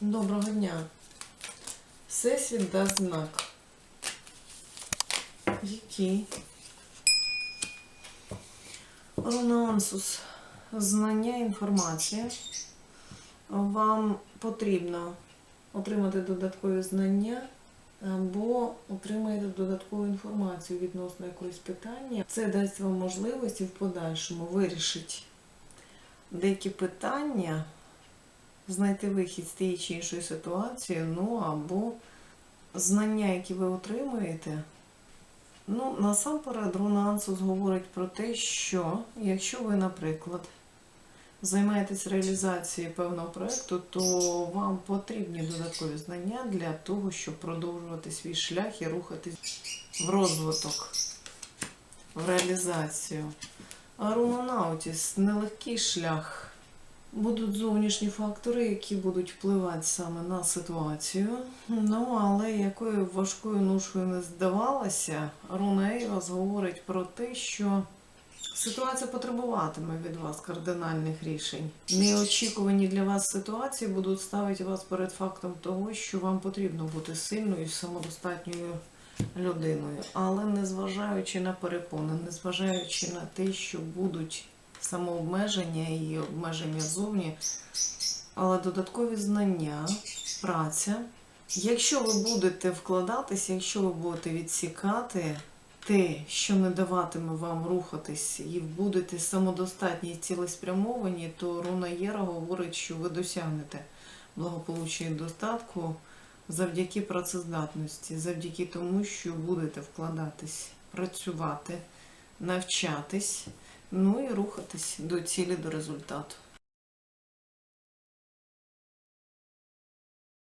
Доброго дня. Всесвіт дасть знак. Який? Рунансус. Знання, інформація. Вам потрібно отримати додаткові знання або отримаєте додаткову інформацію відносно якогось питання. Це дасть вам можливості в подальшому вирішити деякі питання, знайти вихід з тієї чи іншої ситуації, ну або знання, які ви отримуєте. Ну, насамперед, Рунансус говорить про те, що якщо ви, наприклад, займаєтесь реалізацією певного проєкту, то вам потрібні додаткові знання для того, щоб продовжувати свій шлях і рухатись в розвиток, в реалізацію. А Рунонаутіс нелегкий шлях. Будуть зовнішні фактори, які будуть впливати саме на ситуацію. Ну, але якою важкою ношою не здавалася, Руна Ейвас говорить про те, що ситуація потребуватиме від вас кардинальних рішень. Неочікувані для вас ситуації будуть ставити вас перед фактом того, що вам потрібно бути сильною і самодостатньою людиною. Але незважаючи на перепони, незважаючи на те, що будуть самообмеження і обмеження зовні, але додаткові знання, праця. Якщо ви будете вкладатися, якщо ви будете відсікати те, що не даватиме вам рухатись, і будете самодостатні і цілеспрямовані, то Руна Єра говорить, що ви досягнете благополуччя і достатку завдяки працездатності, завдяки тому, що будете вкладатись, працювати, навчатись, ну і рухатись до цілі, до результату.